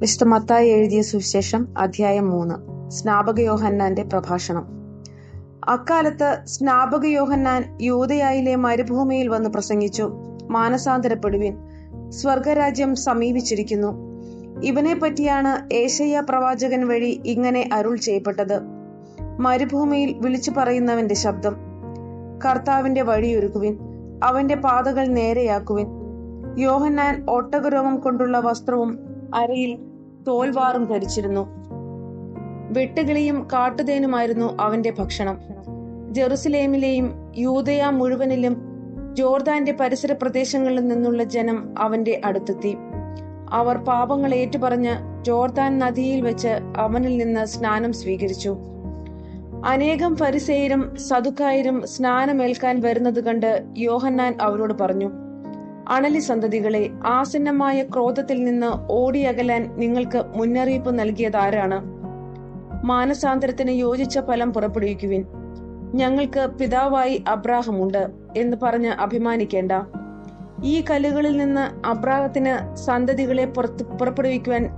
വിശുദ്ധ മത്തായി എഴുതിയ സുവിശേഷം അധ്യായം മൂന്ന്. സ്നാപക യോഹന്നാന്റെ പ്രഭാഷണം. അക്കാലത്ത് സ്നാപക യോഹന്നാൻ യൂതയായിലെ മരുഭൂമിയിൽ വന്ന് പ്രസംഗിച്ചു. മാനസാന്തരപ്പെടുവിൻ. സ്വർഗരാജ്യം സമീപിച്ചിരിക്കുന്നു. ഇവനെ പറ്റിയാണ് ഏഷയ്യ പ്രവാചകൻ വഴി ഇങ്ങനെ അരുൾ ചെയ്യപ്പെട്ടത്. മരുഭൂമിയിൽ വിളിച്ചു പറയുന്നവന്റെ ശബ്ദം. കർത്താവിന്റെ വഴിയൊരുക്കുവിൻ. അവന്റെ പാതകൾ നേരെയാക്കുവിൻ. യോഹന്നാൻ ഒട്ടകരോമം കൊണ്ടുള്ള വസ്ത്രവും അരയിൽ തോൽവാറും ധരിച്ചിരുന്നു. വെട്ടുകിളിയും കാട്ടുതേനുമായിരുന്നു അവന്റെ ഭക്ഷണം. ജെറുസലേമിലെയും യൂതയ മുഴുവനിലും ജോർദാന്റെ പരിസര പ്രദേശങ്ങളിൽ നിന്നുള്ള ജനം അവന്റെ അടുത്തെത്തി. അവർ പാപങ്ങൾ ഏറ്റുപറഞ്ഞ് ജോർദാൻ നദിയിൽ വെച്ച് അവനിൽ നിന്ന് സ്നാനം സ്വീകരിച്ചു. അനേകം പരിസേരും സതുക്കായരും സ്നാനമേൽക്കാൻ വരുന്നത് കണ്ട് യോഹന്നാൻ അവരോട് പറഞ്ഞു അണലി സന്തതികളെ ആസന്നമായ ക്രോധത്തിൽ നിന്ന് ഓടിയകലാൻ നിങ്ങൾക്ക് മുന്നറിയിപ്പ് നൽകിയതാരാണ്? മാനസാന്തരത്തിന് യോജിച്ച ഫലം പുറപ്പെടുവിക്കുവിൻ. ഞങ്ങൾക്ക് പിതാവായി അബ്രാഹമുണ്ട് എന്ന് പറഞ്ഞ് അഭിമാനിക്കേണ്ട. ഈ കല്ലുകളിൽ നിന്ന് അബ്രാഹത്തിന് സന്തതികളെ പുറത്ത് പുറപ്പെടുവിക്കുവാൻ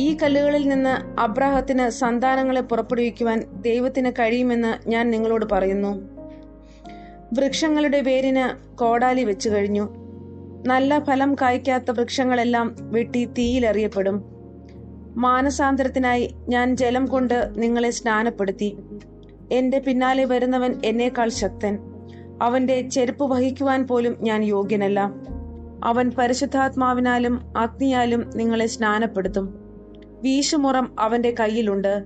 ഈ കല്ലുകളിൽ നിന്ന് അബ്രാഹത്തിന് സന്താനങ്ങളെ പുറപ്പെടുവിക്കുവാൻ ദൈവത്തിന് കഴിയുമെന്ന് ഞാൻ നിങ്ങളോട് പറയുന്നു. വൃക്ഷങ്ങളുടെ വേരിന് കോടാലി വെച്ചു കഴിഞ്ഞു. നല്ല ഫലം കായ്ക്കാത്ത വൃക്ഷങ്ങളെല്ലാം വെട്ടി തീയിലെറിയപ്പെടും. മാനസാന്തരത്തിനായി ഞാൻ ജലം കൊണ്ട് നിങ്ങളെ സ്നാനപ്പെടുത്തി. എന്റെ പിന്നാലെ വരുന്നവൻ എന്നേക്കാൾ ശക്തൻ. അവന്റെ ചെരുപ്പ് വഹിക്കുവാൻ പോലും ഞാൻ യോഗ്യനല്ല. അവൻ പരിശുദ്ധാത്മാവിനാലും അഗ്നിയാലും നിങ്ങളെ സ്നാനപ്പെടുത്തും. വീശുമുറം അവന്റെ കയ്യിലുണ്ട്.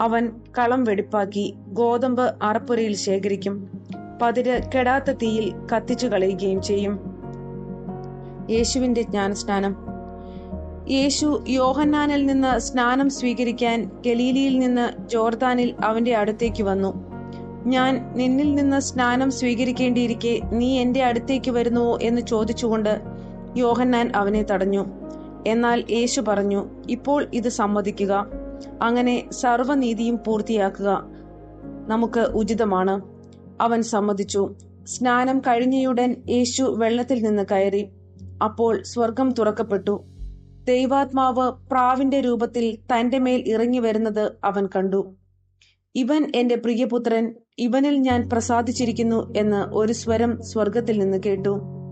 അവൻ കളം വെടിപ്പാക്കി ഗോതമ്പ് അറപ്പുരയിൽ ശേഖരിക്കും. പതിര് കെടാത്ത തീയിൽ കത്തിച്ചു കളയുകയും ചെയ്യും. യേശുവിന്റെ ജ്ഞാനസ്നാനം. യേശു യോഹന്നാനിൽ നിന്ന് സ്നാനം സ്വീകരിക്കാൻ ഗലീലിയിൽ നിന്ന് ജോർദാനിൽ അവന്റെ അടുത്തേക്ക് വന്നു. ഞാൻ നിന്നിൽ നിന്ന് സ്നാനം സ്വീകരിക്കേണ്ടിയിരിക്കെ നീ എന്റെ അടുത്തേക്ക് വരുന്നുവോ എന്ന് ചോദിച്ചുകൊണ്ട് യോഹന്നാൻ അവനെ തടഞ്ഞു. എന്നാൽ യേശു പറഞ്ഞു ഇപ്പോൾ ഇത് സമ്മതിക്കുക. അങ്ങനെ സർവനീതിയും പൂർത്തിയാക്കുക. നമുക്ക് ഉചിതമാണ്. അവൻ സമ്മതിച്ചു. സ്നാനം കഴിഞ്ഞയുടൻ യേശു വെള്ളത്തിൽ നിന്ന് കയറി. അപ്പോൾ സ്വർഗം തുറക്കപ്പെട്ടു. ദൈവാത്മാവ് പ്രാവിന്റെ രൂപത്തിൽ തന്റെ മേൽ ഇറങ്ങി വരുന്നത് അവൻ കണ്ടു. ഇവൻ എന്റെ പ്രിയപുത്രൻ ഇവനിൽ ഞാൻ പ്രസാദിച്ചിരിക്കുന്നു എന്ന് ഒരു സ്വരം സ്വർഗത്തിൽ നിന്ന് കേട്ടു.